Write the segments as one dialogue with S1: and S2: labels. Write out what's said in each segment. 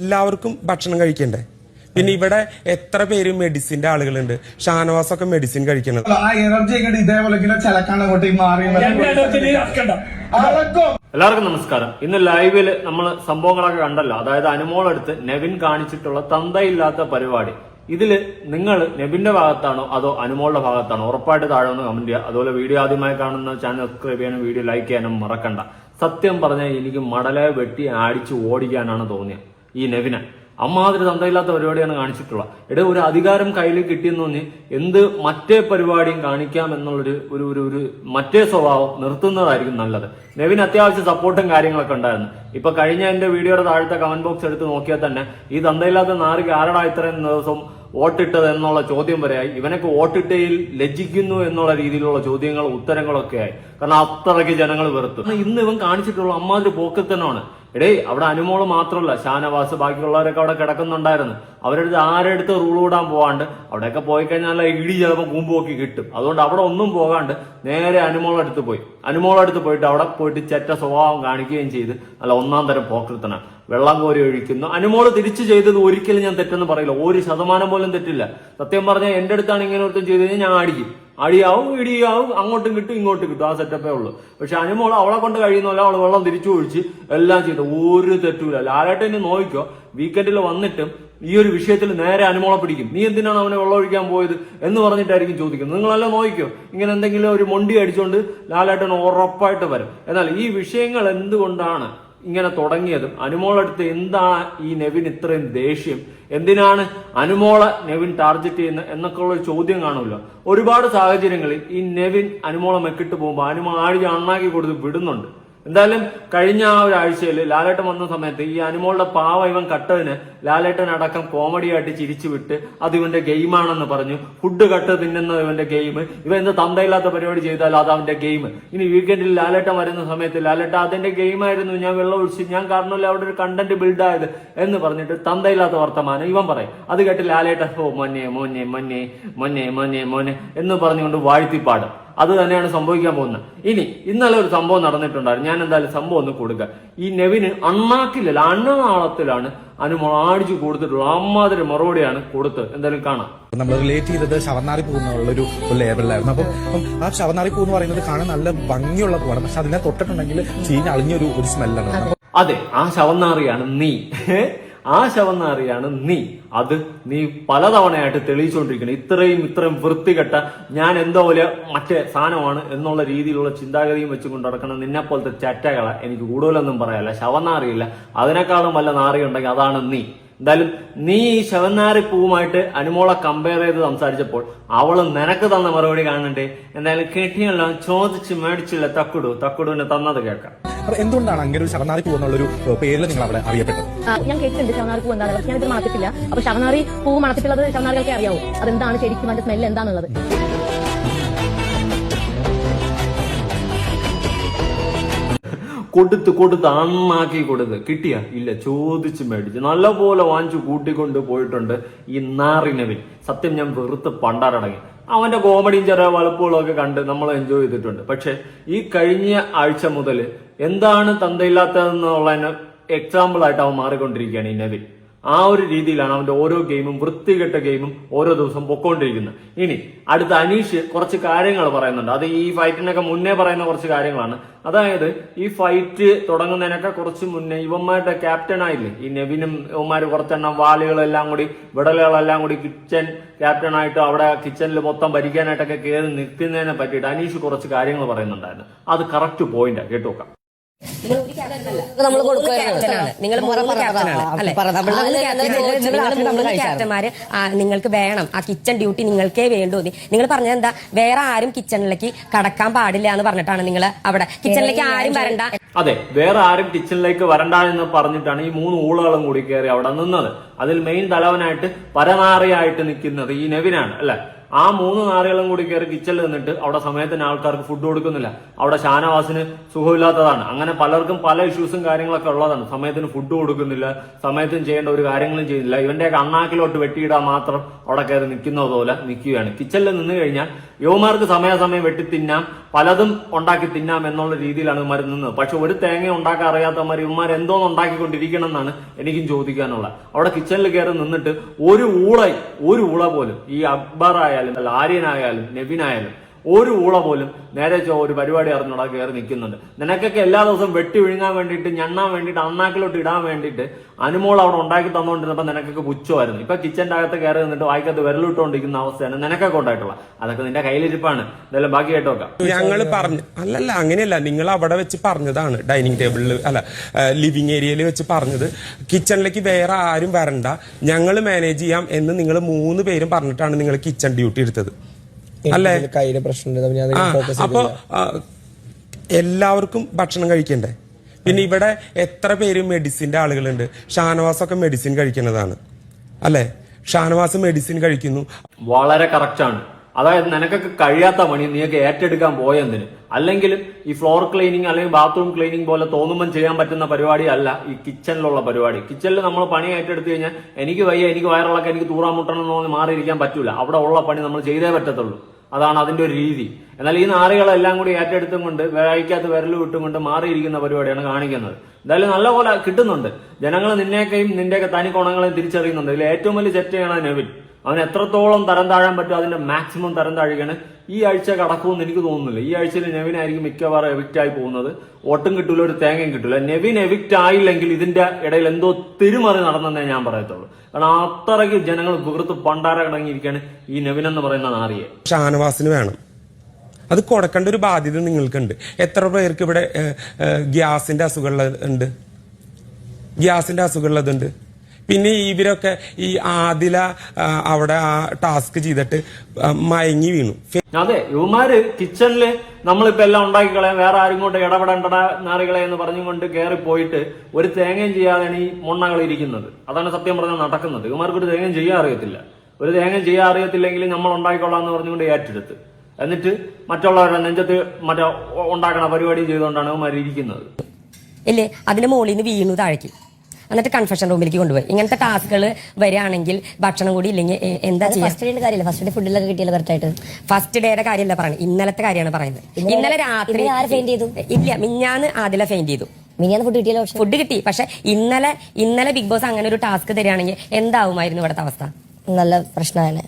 S1: എല്ലാവർക്കും ഭക്ഷണം കഴിക്കണ്ടേ? പിന്നെ ഇവിടെ എത്ര പേര് മെഡിസിന്റെ ആളുകളുണ്ട്? മെഡിസിൻ കഴിക്കണത്.
S2: എനർജി ഒക്കെ മാറി അളക്കും
S3: എല്ലാവർക്കും നമസ്കാരം. ഇന്ന് ലൈവിൽ നമ്മൾ സംഭവങ്ങളൊക്കെ കണ്ടല്ലോ. അതായത് അനുമോളെടുത്ത് നെവിൻ കാണിച്ചിട്ടുള്ള തന്തയില്ലാത്ത പരിപാടി. ഇതിൽ നിങ്ങൾ നെബിന്റെ ഭാഗത്താണോ അതോ അനുമോളുടെ ഭാഗത്താണോ? ഉറപ്പായിട്ട് താഴെ ഒന്ന് കമന്റ് ചെയ്യുക. അതുപോലെ വീഡിയോ ആദ്യമായി കാണുന്ന ചാനൽ സബ്സ്ക്രൈബ് ചെയ്യാനും വീഡിയോ ലൈക്ക് ചെയ്യാനും മറക്കണ്ട. സത്യം പറഞ്ഞാൽ എനിക്ക് മടലെ വെട്ടി ആടിച്ച് ഓടിക്കാനാണ് തോന്നിയത് ഈ നെവിനെ. അമ്മാതിരി തന്തയില്ലാത്ത പരിപാടിയാണ് കാണിച്ചിട്ടുള്ളത്. എടേ ഒരു അധികാരം കയ്യിൽ കിട്ടിയെന്ന് തോന്നി എന്ത് മറ്റേ പരിപാടിയും കാണിക്കാം എന്നുള്ളൊരു ഒരു ഒരു ഒരു മറ്റേ സ്വഭാവം നിർത്തുന്നതായിരിക്കും നല്ലത്. നെവിൻ അത്യാവശ്യം സപ്പോർട്ടും കാര്യങ്ങളൊക്കെ ഉണ്ടായിരുന്നു. ഇപ്പൊ കഴിഞ്ഞ എന്റെ വീഡിയോയുടെ താഴത്തെ കമന്റ് ബോക്സ് എടുത്ത് നോക്കിയാൽ തന്നെ ഈ തന്തയില്ലാത്ത നാറിക്ക് ആരടാ ഇത്രയും ദിവസം വോട്ടിട്ടത് എന്നുള്ള ചോദ്യം വരെയായി ഇവനൊക്കെ വോട്ടിട്ടയിൽ ലജ്ജിക്കുന്നു എന്നുള്ള രീതിയിലുള്ള ചോദ്യങ്ങളും ഉത്തരങ്ങളൊക്കെ ആയി. കാരണം അത്രയ്ക്ക് ജനങ്ങൾ വെറുത്തു. ഇന്ന് ഇവൻ കാണിച്ചിട്ടുള്ള അമ്മാതിരി പോക്കത്തനാണ്. എടേ അവിടെ അനുമോൾ മാത്രമല്ല ഷാനവാസ് ബാക്കിയുള്ളവരൊക്കെ അവിടെ കിടക്കുന്നുണ്ടായിരുന്നു. അവരെടുത്ത് ആരെടുത്ത് റൂൾ വിടാൻ പോവാണ്ട് അവിടെയൊക്കെ പോയി കഴിഞ്ഞാൽ ഇടി ചിലപ്പോൾ കൂമ്പുമൊക്കെ കിട്ടും. അതുകൊണ്ട് അവിടെ ഒന്നും പോകാണ്ട് നേരെ അനുമോളടുത്ത് പോയി. അനുമോളടുത്ത് പോയിട്ട് അവിടെ പോയിട്ട് ചെറ്റ സ്വഭാവം കാണിക്കുകയും ചെയ്ത് അല്ല ഒന്നാം തരം പോക്കൃത്തന വെള്ളം കോരി ഒഴിക്കുന്നു. അനുമോൾ തിരിച്ചു ചെയ്തത് ഒരിക്കലും ഞാൻ തെറ്റെന്ന് പറയില്ല. ഒരു ശതമാനം പോലും തെറ്റില്ല. സത്യം പറഞ്ഞാൽ എന്റെ അടുത്താണ് ഇങ്ങനെ ഒരുത്തും ചെയ്ത് കഴിഞ്ഞാൽ ഞാൻ അടിക്കും അടിയാവും ഇടിയാവും അങ്ങോട്ടും കിട്ടും ഇങ്ങോട്ടും കിട്ടും. ആ സെറ്റപ്പേ ഉള്ളൂ. പക്ഷെ അനുമോൾ അവളെ കൊണ്ട് കഴിയുന്നില്ല അവൾ വെള്ളം തിരിച്ചു ഒഴിച്ച് എല്ലാം ചെയ്തു. ഒരു തെറ്റൂല. ലാലേട്ടനെ നോക്കിക്കോ വീക്കെൻഡിൽ വന്നിട്ടും ഈ ഒരു വിഷയത്തിൽ നേരെ അനുമോളെ പിടിക്കും. നീ എന്തിനാണ് അവനെ വെള്ളം ഒഴിക്കാൻ പോയത് എന്ന് പറഞ്ഞിട്ടായിരിക്കും ചോദിക്കുന്നത്. നിങ്ങളെല്ലാം നോക്കിക്കോ ഇങ്ങനെ എന്തെങ്കിലും ഒരു മൊണ്ടി അടിച്ചുകൊണ്ട് ലാലേട്ടൻ ഉറപ്പായിട്ട് വരും. എന്നാൽ ഈ വിഷയങ്ങൾ എന്തുകൊണ്ടാണ് ഇങ്ങനെ തുടങ്ങിയതും? അനുമോളടുത്ത് എന്താണ് ഈ നെവിൻ ഇത്രയും ദേഷ്യം? എന്തിനാണ് അനുമോളെ നെവിൻ ടാർഗറ്റ് ചെയ്യുന്നത് എന്നൊക്കെയുള്ള ഒരു ചോദ്യം കാണുമല്ലോ. ഒരുപാട് സാഹചര്യങ്ങളിൽ ഈ നെവിൻ അനുമോളെ മെക്കിട്ട് പോകുമ്പോൾ അനുമോൾ ആഴ്ച അണ്ണാക്കി കൊടുത്ത് വിടുന്നുണ്ട്. എന്തായാലും കഴിഞ്ഞ ആ ഒരു ആഴ്ചയിൽ ലാലേട്ടൻ വന്ന സമയത്ത് ഈ അനുമോളുടെ പാവ ഇവൻ കട്ടതിന് ലാലേട്ടൻ അടക്കം കോമഡി ആയിട്ട് ചിരിച്ചു വിട്ട് അത് ഇവന്റെ ഗെയിമാണെന്ന് പറഞ്ഞു. ഫുഡ് കട്ട് തിന്നുന്ന ഇവന്റെ ഗെയിം ഇവൻ എന്ത് തന്തയില്ലാത്ത പരിപാടി ചെയ്താൽ അത് അവന്റെ ഗെയിം ഇനി വീക്കെൻഡിൽ ലാലേട്ടൻ വരുന്ന സമയത്ത് ലാലേട്ടൻ അതിന്റെ ഗെയിമായിരുന്നു ഞാൻ വെള്ളം ഒഴിച്ച് ഞാൻ കാരണമല്ല അവിടെ ഒരു കണ്ടന്റ് ബിൽഡ് ആയത് എന്ന് പറഞ്ഞിട്ട് തന്തയില്ലാത്ത വർത്തമാനം ഇവൻ പറയും. അത് കേട്ട് ലാലേട്ടൻ ഓ മൊന്നെ മോനെ മൊന്നെ മൊന്നെ മൊന്നെ മോനെ എന്ന് പറഞ്ഞുകൊണ്ട് വാഴ്ത്തിപ്പാടും. അത് തന്നെയാണ് സംഭവിക്കാൻ പോകുന്നത്. ഇനി ഇന്നലെ ഒരു സംഭവം നടന്നിട്ടുണ്ടായിരുന്നു. ഞാൻ എന്തായാലും സംഭവം ഒന്ന് കൊടുക്കുക ഈ നെവിന് അണ്ണാക്കിലല്ല അണ്ണനാളത്തിലാണ് അനുമോൾ ആടിച്ചു കൊടുത്തിട്ടുള്ള അമ്മാതിരി മറുപടിയാണ് കൊടുത്തത്. എന്തായാലും കാണാം.
S4: നമ്മൾ റിലേറ്റ് ചെയ്തത് ശവനാറി പൂ എന്നുള്ളൊരു ഒരു ലേബലിലായിരുന്നു അപ്പം അപ്പം ആ ശവനാറി പൂ എന്ന് പറയുന്നത് കാണാൻ നല്ല ഭംഗിയുള്ള പൂവാണ്. പക്ഷെ അതിനെ തൊട്ടിട്ടുണ്ടെങ്കിൽ ചീഞ്ഞ അളിഞ്ഞൊരു ഒരു സ്മെല്ലാണ്
S3: അതെ ആ ശവനാറിയാണ് നീ. ആ ശവനാറിയാണ് നീ. അത് നീ പലതവണയായിട്ട് തെളിയിച്ചുകൊണ്ടിരിക്കണം ഇത്രയും ഇത്രയും വൃത്തികെട്ട ഞാൻ എന്തോ പോലെ മറ്റേ സാധനമാണ് എന്നുള്ള രീതിയിലുള്ള ചിന്താഗതിയും വെച്ചുകൊണ്ട് നടക്കണം നിന്നെ പോലത്തെ ചറ്റകളെ എനിക്ക് കൂടുതലൊന്നും പറയാല്ല ശവനാറിയില്ല. അതിനേക്കാളും വല്ല നാറി ഉണ്ടെങ്കിൽ അതാണ് നീ. എന്തായാലും നീ ഈ ശവനാരി പൂവുമായിട്ട് അനുമോളെ കമ്പയർ ചെയ്ത് സംസാരിച്ചപ്പോൾ അവൾ നിനക്ക് തന്ന മറുപടി കാണണ്ടേ? എന്തായാലും കെട്ടിയല്ലോ ചോദിച്ച് മേടിച്ചില്ല തക്കുടു തക്കുടുവിന് തന്നത് കേൾക്കാം.
S4: എന്തുകൊണ്ടാണ് അങ്ങനെ ഒരു ശവനാറി പൂ എന്നുള്ളൊരു പേരിൽ നിങ്ങൾ അവിടെ അറിയപ്പെട്ടത്
S5: ഞാൻ കേട്ടിട്ടുണ്ട് ശവനാറി പൂ എന്താണ് പക്ഷെ ഞാനിത് മണത്തിട്ടില്ല അപ്പൊ ശവനാറി പൂ മണത്തിട്ടുള്ളത് ശവനാറികൾക്ക് അറിയാവൂ. അതെന്താണ് ശരിക്കും അതിന്റെ സ്മെല്ല് എന്താണുള്ളത്
S3: കൊടുത്ത് കൊടുത്ത് അണ്ണാക്കി കൊടുത്ത്. കിട്ടിയ? ഇല്ല ചോദിച്ച് മേടിച്ച്. നല്ലപോലെ വാങ്ങിച്ചു കൂട്ടിക്കൊണ്ട് പോയിട്ടുണ്ട് ഈ നാറിനവിൻ. സത്യം ഞാൻ വെറുത്ത് പണ്ടാറടങ്ങി അവന്റെ കോമഡിയും ചെറിയ വളപ്പുകളൊക്കെ ഒക്കെ കണ്ട് നമ്മൾ എൻജോയ് ചെയ്തിട്ടുണ്ട്. പക്ഷെ ഈ കഴിഞ്ഞ ആഴ്ച മുതൽ എന്താണ് തന്തയില്ലാത്തതെന്നുള്ളതിന് എക്സാമ്പിൾ ആയിട്ട് അവൻ മാറിക്കൊണ്ടിരിക്കുകയാണ് ഈ നവിൻ. ആ ഒരു രീതിയിലാണ് അവന്റെ ഓരോ ഗെയിമും വൃത്തികെട്ട ഗെയിമും ഓരോ ദിവസം പൊക്കോണ്ടിരിക്കുന്നത്. ഇനി അടുത്ത അനീഷ് കുറച്ച് കാര്യങ്ങൾ പറയുന്നുണ്ട്. അത് ഈ ഫൈറ്റിനൊക്കെ മുന്നേ പറയുന്ന കുറച്ച് കാര്യങ്ങളാണ്. അതായത് ഈ ഫൈറ്റ് തുടങ്ങുന്നതിനൊക്കെ കുറച്ച് മുന്നേ ഇവന്മാരുടെ ക്യാപ്റ്റൻ ആയില്ലേ? ഈ നെവിനും ഇവന്മാർ കുറച്ചെണ്ണം വാളുകളെല്ലാം കൂടി വിടലുകളെല്ലാം കൂടി കിച്ചൺ ക്യാപ്റ്റൻ ആയിട്ട് അവിടെ കിച്ചണിൽ മൊത്തം ഭരിക്കാനായിട്ടൊക്കെ കയറി നിൽക്കുന്നതിനെ പറ്റിയിട്ട് അനീഷ് കുറച്ച് കാര്യങ്ങൾ പറയുന്നുണ്ടായിരുന്നു. അത് കറക്റ്റ് പോയിന്റാണ് കേട്ടു നോക്കാം
S6: നമ്മൾ നിങ്ങൾ ക്യാപ്റ്റന്മാര് നിങ്ങൾക്ക് വേണം. ആ കിച്ചൺ ഡ്യൂട്ടി നിങ്ങൾക്കേ വേണ്ടൂ. നിങ്ങൾ പറഞ്ഞത് എന്താ? വേറെ ആരും കിച്ചണിലേക്ക് കടക്കാൻ പാടില്ല എന്ന് പറഞ്ഞിട്ടാണ് നിങ്ങൾ അവിടെ. കിച്ചണിലേക്ക് ആരും വരണ്ട.
S3: അതെ വേറെ ആരും കിച്ചണിലേക്ക് വരണ്ട എന്ന് പറഞ്ഞിട്ടാണ് ഈ മൂന്ന് ഊളുകളും കൂടി കയറി അവിടെ നിന്നത്. അതിൽ മെയിൻ തലവനായിട്ട് പരനാറിയായിട്ട് നിൽക്കുന്നത് ഈ നെവിനാണ് അല്ലെ? ആ മൂന്ന് നാറുകളും കൂടി കയറി കിച്ചണിൽ നിന്നിട്ട് അവിടെ സമയത്തിന് ആൾക്കാർക്ക് ഫുഡ് കൊടുക്കുന്നില്ല. അവിടെ ഷാനവാസിന് സുഖമില്ലാത്തതാണ്. അങ്ങനെ പലർക്കും പല ഇഷ്യൂസും കാര്യങ്ങളൊക്കെ ഉള്ളതാണ്. സമയത്തിന് ഫുഡ് കൊടുക്കുന്നില്ല. സമയത്തിന് ചെയ്യേണ്ട ഒരു കാര്യങ്ങളും ചെയ്യുന്നില്ല. ഇവന്റെയൊക്കെ അണ്ണാക്കിലോട്ട് വെട്ടിയിടാൻ മാത്രം അവിടെ കയറി നിൽക്കുന്നത് പോലെ നിൽക്കുകയാണ്. കിച്ചണിൽ നിന്ന് കഴിഞ്ഞാൽ യുവമാർക്ക് സമയാസമയം വെട്ടി തിന്നാം. പലതും ഉണ്ടാക്കി തിന്നാം എന്നുള്ള രീതിയിലാണ് ഇവന്മാർ നിന്നത്. പക്ഷെ ഒരു തേങ്ങ ഉണ്ടാക്കാൻ അറിയാത്തവന്മാർ ഇവന്മാർ എന്തോന്ന് ഉണ്ടാക്കിക്കൊണ്ടിരിക്കണം എന്നാണ് എനിക്കും ചോദിക്കാനുള്ളത്. അവിടെ കിച്ചണിൽ കയറി നിന്നിട്ട് ഒരു ഊള ഒരു ഊള പോലും ഈ അക്ബർ ആയാലും അല്ല ആര്യനായാലും നെവിനായാലും ഒരു ഊള പോലും നേരെ ചോ ഒരു പരിപാടി അറിഞ്ഞൂടാ കയറി നിൽക്കുന്നുണ്ട്. നിനക്കൊക്കെ എല്ലാ ദിവസവും വെട്ടി വിഴുങ്ങാൻ വേണ്ടിയിട്ട് ഞണ്ണാൻ വേണ്ടിയിട്ട് അണ്ണാക്കിലോട്ട് ഇടാൻ വേണ്ടിയിട്ട് അനുമോൾ അവിടെ ഉണ്ടാക്കി തന്നുകൊണ്ടിരുന്നപ്പോൾ നിനക്കൊക്കെ പുച്ഛമായിരുന്നു. ഇപ്പൊ കിച്ചന്റെ അകത്ത് കയറി നിന്നിട്ട് വായിക്കത്ത് വിരലിട്ടുകൊണ്ടിരിക്കുന്ന അവസ്ഥയാണ് നിനക്കൊക്കെ ഉണ്ടായിട്ടുള്ള അതൊക്കെ നിന്റെ കയ്യിലിരിപ്പാണ്. ഇതെല്ലാം ബാക്കി കേട്ടോ വെക്കാം
S1: ഞങ്ങൾ പറഞ്ഞു അല്ലല്ല അങ്ങനെയല്ല. നിങ്ങൾ അവിടെ വെച്ച് പറഞ്ഞതാണ് ഡൈനിങ് ടേബിളിൽ അല്ല ലിവിങ് ഏരിയയിൽ വെച്ച് പറഞ്ഞത്. കിച്ചണിലേക്ക് വേറെ ആരും വരണ്ട. ഞങ്ങൾ മാനേജ് ചെയ്യാം എന്ന് നിങ്ങൾ മൂന്ന് പേരും പറഞ്ഞിട്ടാണ് നിങ്ങൾ കിച്ചൺ ഡ്യൂട്ടി എടുത്തത്. അല്ലേ?
S7: കയ്യിലെ പ്രശ്നമുണ്ട്
S1: അപ്പൊ എല്ലാവർക്കും ഭക്ഷണം കഴിക്കണ്ടേ? പിന്നെ ഇവിടെ എത്ര പേര് മെഡിസിന്റെ ആളുകളുണ്ട്? ഷാനവാസൊക്കെ മെഡിസിൻ കഴിക്കുന്നതാണ്. അല്ലെ? ഷാനവാസ് മെഡിസിൻ കഴിക്കുന്നു.
S3: വളരെ കറക്റ്റാണ് അതായത് നിനക്കൊക്കെ കഴിയാത്ത പണി നീയൊക്കെ ഏറ്റെടുക്കാൻ പോയെന്തിന് അല്ലെങ്കിൽ ഈ ഫ്ലോർ ക്ലീനിങ് അല്ലെങ്കിൽ ബാത്റൂം ക്ലീനിങ് പോലെ തോന്നുമ്പം ചെയ്യാൻ പറ്റുന്ന പരിപാടി അല്ല ഈ കിച്ചണിലുള്ള പരിപാടി. കിച്ചണിൽ നമ്മൾ പണി ഏറ്റെടുത്തു കഴിഞ്ഞാൽ എനിക്ക് വയ്യ എനിക്ക് വയറിളക്കം എനിക്ക് തൂറാൻ മുട്ടണം എന്ന് മാറിയിരിക്കാൻ പറ്റൂല. അവിടെ ഉള്ള പണി നമ്മൾ ചെയ്തേ പറ്റത്തുള്ളൂ. അതാണ് അതിന്റെ ഒരു രീതി. എന്നാൽ ഈ നാറികളെല്ലാം കൂടി ഏറ്റെടുത്തും കൊണ്ട് വേഴിക്കകത്ത് വിരൽ വിട്ടുകൊണ്ട് മാറിയിരിക്കുന്ന പരിപാടിയാണ് കാണിക്കുന്നത്. എന്തായാലും നല്ലപോലെ കിട്ടുന്നുണ്ട്. ജനങ്ങൾ നിന്നെയൊക്കെയും നിന്റെയൊക്കെ തനി തിരിച്ചറിയുന്നുണ്ട്. ഇതിൽ ഏറ്റവും വലിയ ചെറ്റയാണ് നെവിൻ. അവൻ എത്രത്തോളം തരം താഴാൻ പറ്റും അതിന്റെ മാക്സിമം തരം താഴുകയാണ്. ഈ ആഴ്ച കടക്കുമെന്ന് എനിക്ക് തോന്നുന്നില്ല. ഈ ആഴ്ചയിൽ നെവിൻ ആയിരിക്കും മിക്കവാറും എവിക്റ്റ് ആയി പോകുന്നത്. ഒട്ടും കിട്ടൂല ഒരു തേങ്ങയും കിട്ടൂല. നെവിൻ എവിക്റ്റ് ആയില്ലെങ്കിൽ ഇതിന്റെ ഇടയിൽ എന്തോ തിരുമറി നടന്നെന്നേ ഞാൻ പറയത്തുള്ളൂ. കാരണം അത്രയ്ക്ക് ജനങ്ങൾ വികൃത്ത് പണ്ടാര കടങ്ങിയിരിക്കുകയാണ് ഈ നെവിൻ എന്ന് പറയുന്ന നാറിയെ.
S1: ഷാനവാസിന് വേണം. അത് കൊടുക്കേണ്ട ഒരു ബാധ്യത നിങ്ങൾക്കുണ്ട്. എത്ര പേർക്ക് ഇവിടെ ഗ്യാസിന്റെ അസുഖമുള്ളത് ഉണ്ട്? ഗ്യാസിന്റെ അസുഖമുള്ളതുണ്ട്. പിന്നെ ഇവരൊക്കെ ഈ ആദില അവിടെ ആ ടാസ്ക് ചെയ്തിട്ട് മയങ്ങി വീണു.
S3: അതെ ഇവന്മാര് കിച്ചണിൽ നമ്മളിപ്പോ എല്ലാം ഉണ്ടാക്കി കളയാം വേറെ ആരും കൊണ്ട് ഇടപെടേണ്ടട നാറികളെ എന്ന് പറഞ്ഞുകൊണ്ട് കയറി പോയിട്ട് ഒരു തേങ്ങയും ചെയ്യാതെയാണ് ഈ മൊണ്ണകൾ ഇരിക്കുന്നത്. അതാണ് സത്യം പറഞ്ഞാൽ നടക്കുന്നത്. ഇവന്മാർക്ക് ഒരു തേങ്ങയും ചെയ്യാൻ അറിയത്തില്ല. ഒരു തേങ്ങയും ചെയ്യാൻ അറിയത്തില്ലെങ്കിൽ നമ്മൾ ഉണ്ടാക്കിക്കൊള്ളാം എന്ന് പറഞ്ഞുകൊണ്ട് ഏറ്റെടുത്ത്. എന്നിട്ട് മറ്റുള്ളവരുടെ നെഞ്ചത്ത് മറ്റേ ഉണ്ടാക്കണ പരിപാടി ചെയ്തുകൊണ്ടാണ് ഇവന്മാർ ഇരിക്കുന്നത്
S6: ഇല്ലേ? അതിന്റെ മുകളിൽ നിന്ന് വീണു താഴേക്ക്. എന്നിട്ട് കൺഫെഷൻ റൂമിലേക്ക് കൊണ്ടുപോയി. ഇങ്ങനത്തെ ടാസ്കുകൾ വരികയാണെങ്കിൽ ഭക്ഷണം കൂടി ഇല്ലെങ്കിൽ എന്താ ചെയ്യാ?
S8: ഫസ്റ്റ് ഡേയുടെ കാര്യമില്ല. ഫസ്റ്റ് ഡേ ഫുഡിലൊക്കെ കിട്ടിയല്ലോ കറക്റ്റായിട്ട്
S6: ഫസ്റ്റ് ഡേയുടെ കാര്യമല്ല പറയുന്നത് ഇന്നലത്തെ കാര്യമാണ് പറയുന്നത്.
S8: ഇന്നലെ-
S6: രാത്രി
S8: ആര് ചെയ്തു?
S6: ഇല്ല മിഞ്ഞാന്ന് ആദില ഫെയിൻ ചെയ്തു.
S8: മിനിയാന്ന് ഫുഡ് കിട്ടിയല്ലോ
S6: ഫുഡ് കിട്ടി. പക്ഷെ ഇന്നലെ ഇന്നലെ ബിഗ് ബോസ് അങ്ങനെ ഒരു ടാസ്ക് തരികയാണെങ്കിൽ എന്താവുമായിരുന്നു ഇവിടുത്തെ അവസ്ഥ?
S8: നല്ല പ്രശ്നമാണ്.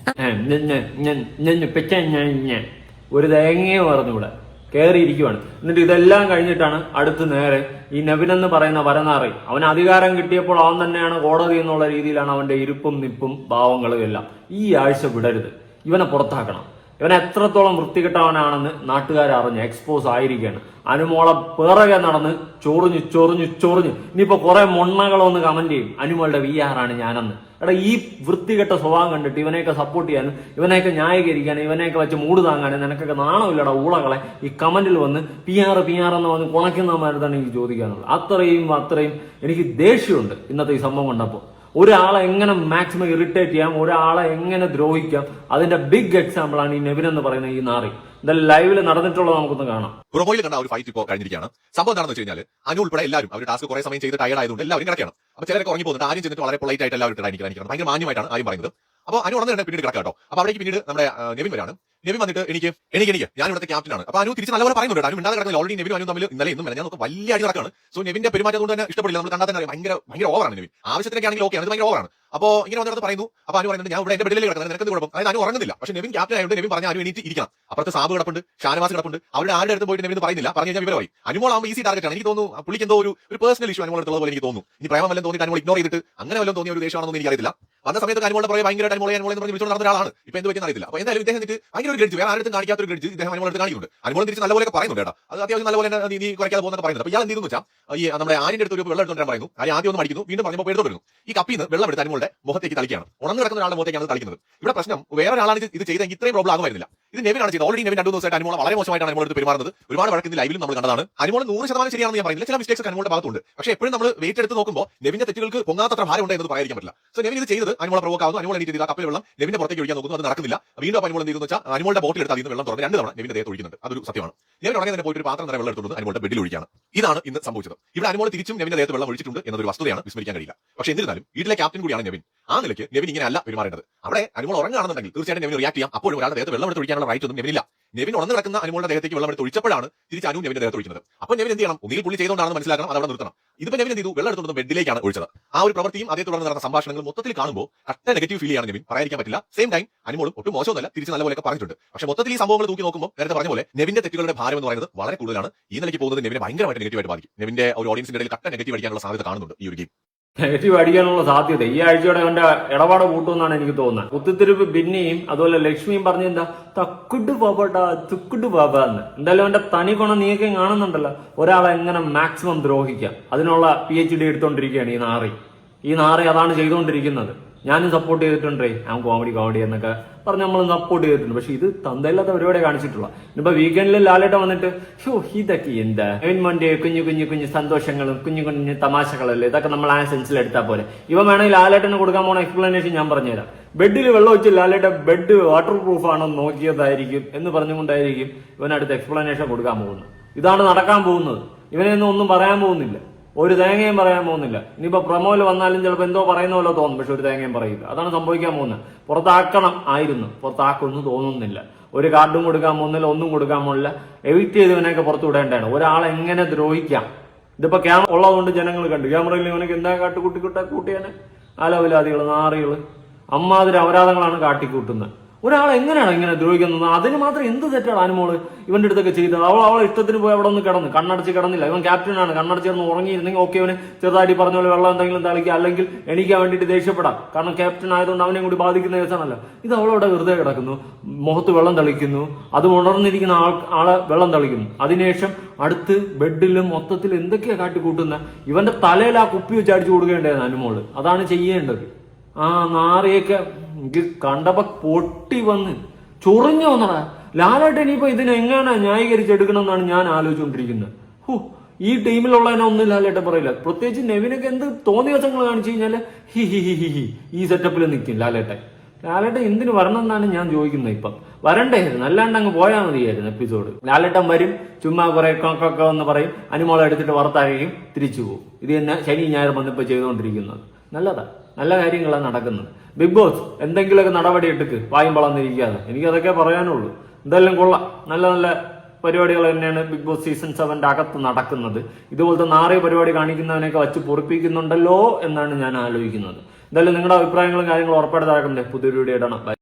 S3: ഒരു തേങ്ങയെ പറഞ്ഞുകൂടെ കയറിയിരിക്കുവാണ് എന്നിട്ട് ഇതെല്ലാം കഴിഞ്ഞിട്ടാണ് അടുത്ത് നേരെ ഈ നബിൻ എന്ന് പറയുന്ന വരനാറി അവന് അധികാരം കിട്ടിയപ്പോൾ അവൻ തന്നെയാണ് കോടതി എന്നുള്ള രീതിയിലാണ് അവന്റെ ഇരിപ്പും നിപ്പും ഭാവങ്ങളും എല്ലാം. ഈ ആഴ്ച വിടരുത്. ഇവനെ പുറത്താക്കണം. ഇവൻ എത്രത്തോളം വൃത്തികെട്ടവനാണെന്ന് നാട്ടുകാർ അറിഞ്ഞ് എക്സ്പോസ് ആയിരിക്കുകയാണ് അനുമോളെ പിറകെ നടന്ന് ചൊറിഞ്ഞു ചൊറിഞ്ഞു ചൊറിഞ്ഞു. ഇനിയിപ്പോ കുറെ മൊണ്ണകളൊന്ന് കമന്റ് ചെയ്യും. അനുമോളുടെ വി ആറാണ് ഞാനെന്ന്. എടാ ഈ വൃത്തികെട്ട സ്വഭാവം കണ്ടിട്ട് ഇവനെയൊക്കെ സപ്പോർട്ട് ചെയ്യാനും ഇവനെയൊക്കെ ന്യായീകരിക്കാനും ഇവനെയൊക്കെ വെച്ച് മൂട് താങ്ങാനും നിനക്കൊക്കെ നാണമില്ലടാ ഊളകളെ. ഈ കമന്റിൽ വന്ന് പി ആർ പി ആർ എന്ന് വന്ന് കുണയ്ക്കുന്നമാരുതാണ് എനിക്ക് ചോദിക്കാനുള്ളത്. അത്രയും അത്രയും എനിക്ക് ദേഷ്യമുണ്ട് ഇന്നത്തെ ഈ സംഭവം കണ്ടപ്പോൾ ഒരാളെ എങ്ങനെ മാക്സിമം ഇറിറ്റേറ്റ് ചെയ്യാം ഒരാളെ എങ്ങനെ ദ്രോഹിക്കാം അതിന്റെ ബിഗ് എക്സാമ്പിൾ ആണ് ഈ നെവിൻ എന്ന് പറയുന്ന ഈ നാറി. എന്തായാലും ലൈവിൽ നടന്നിട്ടുള്ളത് നമുക്കൊന്ന് കാണാം.
S9: പ്രൊമോയിൽ കണ്ട ഒരു ഫൈറ്റ് ഇപ്പോൾ കഴിഞ്ഞിരിക്കുകയാണ്. സംഭവം എന്താണെന്ന് വെച്ച് കഴിഞ്ഞാൽ അനു ഉൾപ്പെടെ എല്ലാവരും അവർ ടാസ്ക് കുറെ സമയം ചെയ്ത് ടയർഡ് ആയതുകൊണ്ട് എല്ലാവരും കിടക്കുകയാണ്. അപ്പോൾ ചിലരൊക്കെ ഉറങ്ങി പോകുന്നുണ്ട് ആരും ചെന്നിട്ട് വളരെ പൊളൈറ്റ് ആയിട്ട് എല്ലാവരും ഇട്ടായിരിക്കണം ഭയങ്കര മാന്യമായിട്ടാണ് ആരും പറയുന്നത്. അപ്പോൾ അനു ഉണർന്നു പിന്നീട് കിടക്കാം കേട്ടോ. അപ്പോൾ അവിടേക്ക് പിന്നീട് നമ്മുടെ നെവിൻ വരാണ്. നെവിൻ വന്നിട്ട് എനിക്ക് എനിക്ക് എനിക്ക്. ഞാൻ ഇവിടുത്തെ ക്യാപ്റ്റനാണ് അപ്പൊ അനു തിരിച്ച് നല്ലപോലെ പറയുന്നുണ്ട്. അനു മിണ്ടാതെ കിടക്കുന്നത് ഓൾറെഡി നെവിനും അനു തമ്മിൽ ഇന്നലെ ഇന്നും ഞാൻ നമുക്ക് വലിയ അടി നടക്കാണ്. സോ നെവിന്റെ പെരുമാറ്റം കൊണ്ട് തന്നെ ഇഷ്ടപ്പെടില്ല. നമ്മൾ കണ്ടാൽ തന്നെ അറിയാം. ഭയങ്കര ഭയങ്കര ഓവറാണ് നെവിൻ ആവശ്യത്തിനൊക്കെ ആണെങ്കിൽ ഓക്കെ അത് ഭയങ്കര ഓവറാണ് അപ്പോൾ ഇങ്ങനെ വന്നിട്ട് പറയുന്നു. അപ്പോൾ അനു പറയുന്നത് ഞാൻ ഇവിടെ എന്റെ ബെഡിൽ കിടക്കുന്നത് നിനക്ക് കുഴപ്പം? അതായത് അനു ഉറങ്ങുന്നില്ല. പക്ഷെ നെവിൻ ക്യാപ്റ്റൻ ആയതുകൊണ്ട് നെവിൻ പറഞ്ഞ അനു എണീറ്റ് ഇരിക്കണം. അപ്പുറത്ത് സാബ് കിടപ്പുണ്ട് ഷാനവാസ് കിടപ്പുണ്ട്. അവരുടെ ആരുടെ അടുത്ത് പോയിട്ട് നെവിൻ പറയുന്നില്ല. പറഞ്ഞു കഴിഞ്ഞാൽ വിവരമായി. അനുമോളാകുമ്പോൾ ഈസി ടാർഗറ്റ് ആണ്. എനിക്ക് തോന്നുന്നു പുള്ളിക്ക് എന്തോ ഒരു പേഴ്സണൽ ഇഷ്യൂ അനുമോൾ പോലെ എനിക്ക് തോന്നുന്നു. ഇനി പ്രേമം വല്ലതും തോന്നിയിട്ട് അനുമോൾ ഇഗ്നോർ ചെയ്തിട്ട് അങ്ങനെ വല്ലതും തോന്നിയ ഒരു ദേഷ്യമാണെന്ന് എനിക്ക് അറിയില്ല വന്ന സമയത്ത് അനുമോളുടെ പുറകെ ഭയങ്കര അനുമോളെ അനുമോളെ എന്ന് പറഞ്ഞ് വിളിച്ചു നടന്ന ഒരാളാണ്. ഇപ്പൊ എന്ത് പറ്റുന്ന അറിയില്ല അപ്പോൾ എന്തായാലും ഇദ്ദേഹം എന്നിട്ട് ഭയങ്കര ഒരു ഗ്രഡ്ജ്. വേറെ ആരുടെ കാണിക്കാത്ത ഒരു ഗ്രഡ്ജ് ഇദ്ദേഹം അനുമോളെ കാണിക്കുന്നുണ്ട്. അനുമോളം തിരിച്ച് നല്ലപോലെ പറയുന്നുണ്ട് കേട്ടോ. അത് അത്യാവശ്യം നല്ലപോലെ തന്നെ നീ- കുറയ്ക്കാതെ പോകുന്നൊക്കെ പറയുന്നത് അപ്പോൾ ഇയാൾ എന്ത് വെച്ചാൽ ഈ നമ്മുടെ ആരിന്റെ അടുത്ത് ഒരു വെള്ളം എടുത്തോണ്ട് പറയുന്നു. ആര് ആദ്യം ഒന്ന് മടിക്കുന്നു വീണ്ടും പറഞ്ഞപ്പോൾ എടുത്തു വരുന്നു ഈ കപ്പിൽ നിന്ന് വെള്ളം എടുത്ത് അനുമോളുടെ മുഖത്തേക്ക് തളിക്കുകയാണ്. ഉണർന്നു കിടക്കുന്ന ഒരാളുടെ മുഖത്തേക്കാണ് തളിക്കുന്നത്. ഇവിടെ പ്രശ്നം വേറെ ഒരാളാണ് ഇത് ചെയ്തെങ്കിൽ ഇത്രയും പ്രോബ്ലം ആകുമായിരുന്നില്ല. ഇത് നെവിനാണ് ചെയ്തത്. ഓൾറെഡി നെവിൻ രണ്ടു ദിവസമായിട്ട് അനുമോളെ വളരെ മോശമായിട്ടാണ് അനുമോൾ എടുത്ത് പെരുമാറുന്നത്. ഒരുപാട് വഴക്കിന് ലൈവിലും നമ്മൾ കണ്ടതാണ്. അനുമോൾ നൂറ് ശതമാനം ശരിയാണെന്ന് ഞാൻ പറയുന്നില്ല. ചില മിസ്റ്റേക്സ് അനുമോളുടെ ഭാഗത്തുണ്ട്. പക്ഷേ എപ്പോഴും നമ്മൾ വെയിറ്റ് എടുത്ത് നോക്കുമ്പോൾ നെവിന്റെ തെറ്റുകൾക്ക് പൊങ്ങാത്തത്ര ഭാരം ഉണ്ട് എന്ന് പറയാൻ പറ്റില്ല. സോ നെവിൻ ഇത് ചെയ്തത് അനുമോളെ പ്രൊവോക്ക് ആവുന്നു. എനിക്ക് ചെയ്താൽ കപ്പിൽ വെള്ളം ലെവിന്റെ പുറത്തേക്ക് ഒഴിക്കാൻ നോക്കുന്നു. അത് നടക്കുന്നില്ല. വീണ്ടും അനുമോൾ എന്ത് ചെയ്യുന്നു വെച്ചാൽ അനുമോളുടെ ബോട്ടിൽ എടുത്ത് അതിന് വെള്ളം തുറന്ന്. രണ്ട് തവണ ലെവിന്റെ ദേഹത്ത് ഒഴിക്കുന്നുണ്ട്. അതൊരു സത്യമാണ്. ലെവിൻ ഉടനെ തന്നെ പോയിട്ട് ഒരു പാത്രം നിറയെ വെള്ളം എടുത്തുകൊണ്ട് അനുമോളുടെ ബെഡിൽ ഒഴിക്കുകയാണ്. ഇതാണ് ഇന്ന് സംഭവിച്ചത്. ഇവിടെ അനുമോൾ തിരിച്ചും നെവിന്റെ ദേഹത്ത് വെള്ളം ഒഴിച്ചിട്ടുണ്ട് എന്നൊരു വസ്തുതയാണ് വിസ്മരിക്കാൻ കഴിയില്ല. പക്ഷേ എന്നിരുന്നാലും വീട്ടിലെ ക്യാപ്റ്റൻ കൂടിയാണ് നെവിൻ ആ നിലയ്ക്ക് നെവിൻ ഇങ്ങനെ അല്ല പെരുമാറേണ്ടത്. അവിടെ അനുമോൾ ഉറങ്ങുകയാണെന്നുണ്ടെങ്കിൽ തീർച്ചയായിട്ടും നെവിൻ റിയാക്ട് ചെയ്യാം. അപ്പോൾ ഒരാളുടെ ദേഹത്ത് വെള്ളം എടുത്ത് ഒഴിക്കാനുള്ള റൈറ്റ് ഒന്നും നെവിനില്ല നെവിൻ ഉണർന്നു കിടക്കുന്ന അനുമോളുടെ ദേഹത്തേക്ക് വെള്ളം എടുത്ത് ഒഴിച്ചപ്പോഴാണ് തിരിച്ച് അനു നെവിന്റെ ദേഹത്ത് ഒഴിക്കുന്നത്. അപ്പോൾ നെവിൻ എന്ത് ചെയ്യണം? ഒന്നിൽ പുള്ളി ചെയ്തുകൊണ്ടാണെന്ന് മനസ്സിലാക്കണം അത് അവിടെ നിർത്തണം. ഇതിപ്പോ നെവിൻ എന്ത് ചെയ്തു? വെള്ളം എടുത്തുകൊണ്ട് ബെഡിലേക്കാണ് ഒഴിച്ചത്. ആ ഒരു പ്രവൃത്തിയും അതേ തുടർന്ന് നടന്ന സംഭാഷണങ്ങൾ മൊത്തത്തിൽ കാണുമ്പോൾ കട്ട നെഗറ്റീവ് ഫീൽ ചെയ്യാണ് നെവിൻ. പറയാതിരിക്കാൻ പറ്റില്ല. സെയിം ടൈം അനുമോളും ഒട്ടും മോശമൊന്നുമല്ല. തിരിച്ച് നല്ലപോലെ പറഞ്ഞിട്ടുണ്ട്. പക്ഷെ മൊത്തത്തിൽ ഈ സംഭവങ്ങൾ തൂക്കി നോക്കുമ്പോൾ നേരത്തെ പറഞ്ഞ പോലെ നെവിന്റെ തെറ്റുകളുടെ ഭാരം എന്ന് പറയുന്നത് വളരെ കൂടുതലാണ്. ഈ നിലയ്ക്ക് പോകുന്നത് നെവിനെ ഭയങ്കരമായിട്ട് നെഗറ്റീവായിട്ട് ബാധിക്കും. നെവിന്റെ ഒരു ഓഡിയൻസിന്റെ ഇടയിൽ കട്ട നെഗറ്റീവ് അടിക്കാനുള്ള സാധ്യത കാണുന്നുണ്ട് ഈ ഒരു ഗെയിം
S3: നെഗറ്റീവ് അടിക്കാനുള്ള സാധ്യത. ഈ ആഴ്ചയോടെ അവന്റെ ഇടപാട് കൂട്ടുമെന്നാണ് എനിക്ക് തോന്നുന്നത്. കുത്തിത്തിരിപ്പ് ബിന്നിയും അതുപോലെ ലക്ഷ്മിയും പറഞ്ഞെന്താ തക്കുട്ട് പാപ്പാട്ടാ തുക്കുട്ട് പാപ്പ എന്ന്. എന്തായാലും അവന്റെ തനി ഗുണം നീക്കം കാണുന്നുണ്ടല്ലോ. ഒരാളെ എങ്ങനെ മാക്സിമം ദ്രോഹിക്കാം? അതിനുള്ള പി എച്ച് ഡി എടുത്തോണ്ടിരിക്കുകയാണ് ഈ നാറി. ഈ നാറി അതാണ് ചെയ്തുകൊണ്ടിരിക്കുന്നത് ഞാനും സപ്പോർട്ട് ചെയ്തിട്ടുണ്ടേ. ഞാൻ കോമഡി കോമഡി എന്നൊക്കെ പറഞ്ഞ് നമ്മൾ സപ്പോർട്ട് ചെയ്തിട്ടുണ്ട്. പക്ഷെ ഇത് തന്തയില്ലാത്ത പരിപാടി കാണിച്ചിട്ടുള്ള ഇനിയിപ്പോ വീക്കെൻഡിൽ ലാലേട്ട വന്നിട്ട് ഷോ ഇതൊക്കെ എന്താ? എവൻ മണ്ടി കുഞ്ഞു കുഞ്ഞു കുഞ്ഞു സന്തോഷങ്ങളും കുഞ്ഞു കുഞ്ഞു തമാശകളല്ലേ? ഇതൊക്കെ നമ്മൾ ആ സെൻസിൽ എടുത്താൽ പോലെ ഇവ വേണമെങ്കിൽ ലാലേട്ടന് കൊടുക്കാൻ പോണ എക്സ്പ്ലനേഷൻ ഞാൻ പറഞ്ഞുതരാം. ബെഡിൽ വെള്ളം വെച്ച് ലാലേട്ട ബെഡ് വാട്ടർ പ്രൂഫ് ആണോ നോക്കിയതായിരിക്കും എന്ന് പറഞ്ഞുകൊണ്ടായിരിക്കും ഇവനടുത്ത് എക്സ്പ്ലനേഷൻ കൊടുക്കാൻ പോകുന്നത്. ഇതാണ് നടക്കാൻ പോകുന്നത്. ഇവനെയൊന്നും ഒന്നും പറയാൻ പോകുന്നില്ല. ഒരു തേങ്ങയും പറയാൻ പോകുന്നില്ല. ഇനിയിപ്പോ പ്രമോയിൽ വന്നാലും ചിലപ്പോൾ എന്തോ പറയുന്ന പോലെ തോന്നും. പക്ഷെ ഒരു തേങ്ങയും പറയില്ല. അതാണ് സംഭവിക്കാൻ പോകുന്നത്. പുറത്താക്കണം ആയിരുന്നു. പുറത്താക്കുമെന്ന് തോന്നുന്നില്ല. ഒരു കാർഡും കൊടുക്കാൻ പോകുന്നില്ല ഒന്നും കൊടുക്കാൻ പോകുന്നില്ല. എവിറ്റ് ചെയ്തവനൊക്കെ പുറത്തു വിടേണ്ടതാണ്. ഒരാളെ എങ്ങനെ ദ്രോഹിക്കാം? ഇതിപ്പോ ക്യാമറ ഉള്ളതുകൊണ്ട് ജനങ്ങൾ കണ്ടു. ക്യാമറയിൽ ഇവനൊക്കെ എന്താ കാട്ടുകൂട്ടി കൂട്ടാ കൂട്ടിയാനെ? ആലോവിലാദികൾ നാറികൾ അമ്മാതിരി അപരാധങ്ങളാണ് കാട്ടിക്കൂട്ടുന്നത്. ഒരാളെ എങ്ങനെയാണ് ഇങ്ങനെ ദ്രോഹിക്കുന്നത്? അതിന് മാത്രം എന്ത് തെറ്റാണ് അനുമോൾ ഇവന്റെ അടുത്തൊക്കെ ചെയ്തത്? അവൾ അവളെ ഇഷ്ടത്തിന് പോയി അവിടെ ഒന്ന് കിടന്ന് കണ്ണടച്ച് കിടന്നില്ല. ഇവൻ ക്യാപ്റ്റനാണ് കണ്ണടച്ച് കിടന്ന് ഉറങ്ങിയിരുന്നെങ്കിൽ ഓക്കെ അവന് ചെറുതായിട്ട് പറഞ്ഞ പോലെ വെള്ളം എന്തെങ്കിലും തളിക്കുക അല്ലെങ്കിൽ എണീക്കാൻ വേണ്ടിയിട്ട് ദേഷ്യപ്പെടാം. കാരണം ക്യാപ്റ്റൻ ആയതുകൊണ്ട് അവനെ കൂടി ബാധിക്കുന്ന കേസാണല്ലോ. ഇത് അവളവിടെ വെറുതെ കിടക്കുന്നു. മുഖത്ത് വെള്ളം തളിക്കുന്നു. അത് ഉണർന്നിരിക്കുന്ന ആൾ ആളെ വെള്ളം തളിക്കുന്നു. അതിനുശേഷം അടുത്ത് ബെഡിലും മൊത്തത്തിൽ എന്തൊക്കെയാണ് കാട്ടിക്കൂട്ടുന്ന? ഇവന്റെ തലയിൽ ആ കുപ്പി വെച്ച് അടിച്ചു കൊടുക്കേണ്ടതാണ് അനുമോൾ. അതാണ് ചെയ്യേണ്ടത്. ആ നാറിയൊക്കെ എനിക്ക് കണ്ടപ്പോ പൊട്ടി വന്ന്. ചൊറിഞ്ഞു വന്നടാ. ലാലായിട്ട് ഇനിയിപ്പോ ഇതിനെ ന്യായീകരിച്ചെടുക്കണമെന്നാണ് ഞാൻ ആലോചിച്ചുകൊണ്ടിരിക്കുന്നത്. ഹോ ഈ ടീമിലുള്ളതിനെ ഒന്നും ലാലേട്ടൻ പറയില്ല. പ്രത്യേകിച്ച് നെവിനൊക്കെ എന്ത് തോന്നിയ വശങ്ങൾ കാണിച്ചു കഴിഞ്ഞാൽ ഹി ഹി ഹി ഹി ഹി ഈ സെറ്റപ്പിൽ നിൽക്കും ലാലേട്ടൻ. ലാലേട്ടൻ എന്തിനു വരണം എന്നാണ് ഞാൻ ചോദിക്കുന്നത് ഇപ്പം. വരണ്ടായിരുന്നു അല്ലാണ്ട് അങ്ങ് പോയാൽ മതിയായിരുന്നു എപ്പിസോഡ് ലാലേട്ടൻ വരും ചുമ്മാ കുറെ കൊക്കൊക്കെ എന്ന് പറയും. അനുമോളം എടുത്തിട്ട് പുറത്താകുകയും തിരിച്ചു പോകും. ഇത് തന്നെ ശനി ഞായർ വന്നിപ്പോ ചെയ്തുകൊണ്ടിരിക്കുന്നത്. നല്ലതാ. നല്ല കാര്യങ്ങളാണ് നടക്കുന്നത്. ബിഗ് ബോസ് എന്തെങ്കിലുമൊക്കെ നടപടി എടുക്ക്. വായും വളർന്നിരിക്കാതെ എനിക്കതൊക്കെ പറയാനുള്ളൂ. എന്തായാലും കൊള്ളാം. നല്ല നല്ല പരിപാടികൾ തന്നെയാണ് ബിഗ് ബോസ് സീസൺ സെവന്റെ അകത്ത് നടക്കുന്നത്. ഇതുപോലത്തെ നാറിയ പരിപാടി കാണിക്കുന്നവനെയൊക്കെ വച്ച് പൊറിപ്പിക്കുന്നുണ്ടല്ലോ എന്നാണ് ഞാൻ ആലോചിക്കുന്നത്. എന്തായാലും നിങ്ങളുടെ അഭിപ്രായങ്ങളും കാര്യങ്ങളും ഉറപ്പായിട്ട് താഴെ പുതിയൊരു വീഡിയോ ഇടണം.